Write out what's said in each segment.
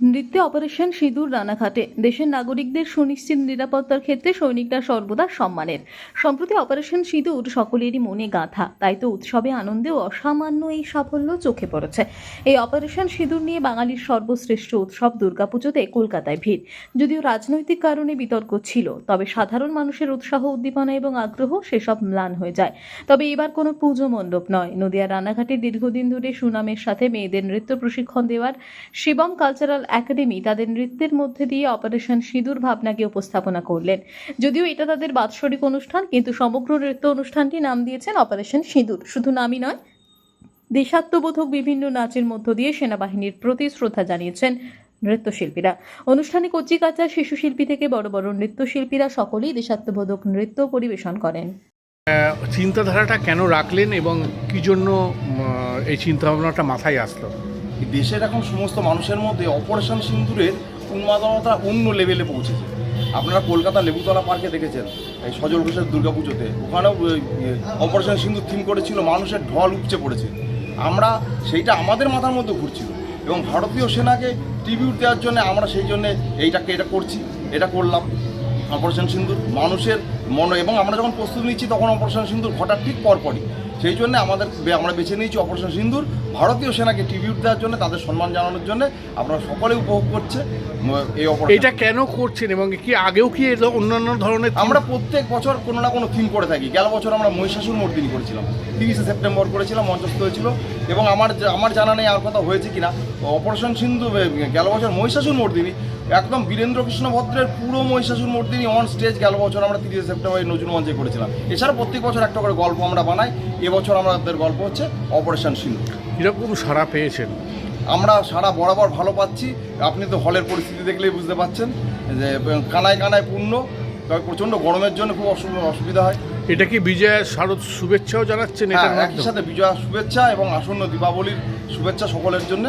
নৃত্যে অপারেশন সিঁদুর রানাঘাটে দেশের নাগরিকদের সুনিশ্চিত নিরাপত্তার ক্ষেত্রে সৈনিকরা সর্বদা সম্মানের। সম্প্রতি অপারেশন সিঁদুর সকলেরই মনে গাঁথা। তাই তো উৎসবে আনন্দেও অসামান্য এই সাফল্য চোখে পড়েছে। এই অপারেশন সিঁদুর নিয়ে বাঙালির সর্বশ্রেষ্ঠ উৎসব দুর্গাপুজোতে কলকাতায় ভিড়। যদিও রাজনৈতিক কারণে বিতর্ক ছিল, তবে সাধারণ মানুষের উৎসাহ, উদ্দীপনা এবং আগ্রহ সেসব ম্লান হয়ে যায়। তবে এবার কোনো পুজো মণ্ডপ নয়। নদিয়া রানাঘাটে দীর্ঘদিন ধরে সুনামের সাথে মেয়েদের নৃত্য প্রশিক্ষণ দেওয়ার শিবম কালচারাল একাডেমি তাদের নৃত্যের মধ্যে দিয়ে অপারেশন সিঁদুর ভাবনাকে উপস্থাপনা করলেন। যদিও এটা তাদের বাৎসরিক অনুষ্ঠান, কিন্তু সমগ্র নৃত্য অনুষ্ঠানটি নাম দিয়েছেন অপারেশন সিঁদুর। শুধু নামই নয়, দেশাত্মবোধক বিভিন্ন নাচের মধ্য দিয়ে সেনাবাহিনীর প্রতি শ্রদ্ধা জানিয়েছেন নৃত্যশিল্পীরা। অনুষ্ঠানে কচি কাঁচা শিশু শিল্পী থেকে বড় বড় নৃত্যশিল্পীরা সকলেই দেশাত্মবোধক নৃত্য পরিবেশন করেন। চিন্তাধারাটা কেন রাখলেন এবং কি জন্য এই চিন্তাভাবনাটা মাথায় আসলো? দেশের এখন সমস্ত মানুষের মধ্যে অপারেশন সিন্দুরের উন্মাদনতা অন্য লেভেলে পৌঁছেছে। আপনারা কলকাতা লেবুতলা পার্কে দেখেছেন, এই সজল ঘোষের দুর্গাপুজোতে ওখানেও অপারেশন সিন্দুর থিম করেছিল, মানুষের ঢল উপচে পড়েছে। আমরা সেইটা আমাদের মাথার মধ্যে ঘুরছিল এবং ভারতীয় সেনাকে ট্রিবিউট দেওয়ার জন্য আমরা সেই জন্য এইটাকে, এটা করছি, এটা করলাম। অপারেশন সিন্দুর, মানুষের মনে এবং আমরা যখন প্রস্তুতি নিচ্ছি, তখন অপারেশন সিন্দুর ঘটার ঠিক পরপরই। সেই জন্য আমাদের আমরা বেছে নিয়েছি অপারেশন সিন্দুর ভারতীয় সেনাকে ট্রিবিউট দেওয়ার জন্য তাদের সম্মান জানানোর জন্য আপনারা সকলে উপভোগ করছে এই অপারেশন এটা কেন করছেন এবং কি আগেও কি অন্যান্য ধরনের আমরা প্রত্যেক বছর কোনো না কোনো থিম করে থাকি। গেল বছর আমরা মহিষাসুর মর্দিনী করেছিলাম। তিরিশে সেপ্টেম্বর করেছিলাম মঞ্চস্থ হয়েছিল। এবং আমার আমার জানা নেই আর কথা হয়েছে কিনা অপারেশন সিন্ধু গেল বছর মহিষাসুর মর্দিনী একদম বীরেন্দ্র কৃষ্ণ ভদ্রের পুরো মহিষাসুর মর্দিনী অন স্টেজ গেল বছর আমরা তিরিশে সেপ্টেম্বর নজরুল মঞ্চে করেছিলাম। এছাড়া প্রত্যেক বছর একটা করে গল্প আমরা বানাই। এবছর আমাদের গল্প হচ্ছে অপারেশন সিন্ধু। কীরকম সাড়া পেয়েছেন? আমরা সারা বরাবর ভালো পাচ্ছি। আপনি তো হলের পরিস্থিতি দেখলেই বুঝতে পাচ্ছেন যে কানায় কানায় পূর্ণ তবে প্রচণ্ড গরমের জন্য খুব অসু- অসুবিধা হয়। এটা কি বিজয়ের শারদ শুভেচ্ছাও জানাচ্ছেন হ্যাঁ একই সাথে বিজয়া শুভেচ্ছা এবং আসন্ন দীপাবলির শুভেচ্ছা সকলের জন্য।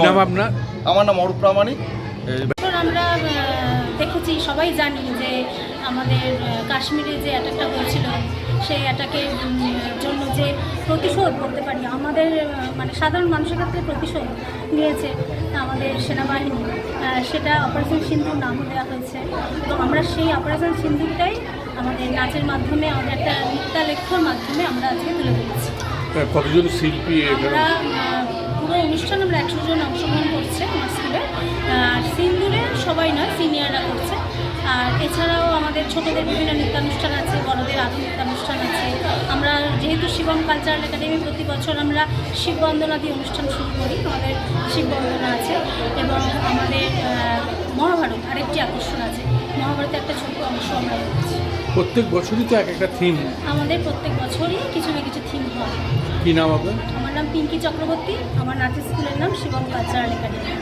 নাম আপনার? আমার নাম অরূপ প্রামাণিক। আমরা দেখেছি সবাই জানি যে আমাদের কাশ্মীরে যে অ্যাটাকটা হয়েছিল সেই অ্যাটাকের জন্য যে প্রতিশোধ বলতে পারি আমাদের সাধারণ মানুষের ক্ষেত্রে প্রতিশোধ নিয়েছে আমাদের সেনাবাহিনী। সেটা অপারেশন সিন্ধুর নাম দেওয়া হয়েছে। তো আমরা সেই অপারেশন সিন্ধুরটাই আমাদের নাচের মাধ্যমে আমাদের একটা নৃত্যালেখ্যর মাধ্যমে আমরা আজকে তুলে ধরেছি। কতজন শিল্পী আমরা পুরো অনুষ্ঠান আমরা একশো জন অংশগ্রহণ করছে আমার স্কুলে আর সিন্দুরে সবাই নয় সিনিয়ররা আর এছাড়াও আমাদের ছোটদের বিভিন্ন নৃত্যানুষ্ঠান আছে বড়দের আরও নৃত্যানুষ্ঠান আছে। আমরা যেহেতু শিবম কালচারাল একাডেমি প্রতি বছর আমরা শিব বন্দনা দিয়ে অনুষ্ঠান শুরু করি। আমাদের শিববন্দনা আছে এবং আমাদের মহাভারত আরেকটি আকর্ষণ আছে। মহাভারতে একটা ছোট অংশ আমরা প্রত্যেক বছরই তো এক একটা থিম আমাদের প্রত্যেক বছরই কিছু না কিছু থিম হয়। কি নাম আপনার? আমার নাম পিঙ্কি চক্রবর্তী। আমার নাচের স্কুলের নাম শিবম কালচারাল একাডেমি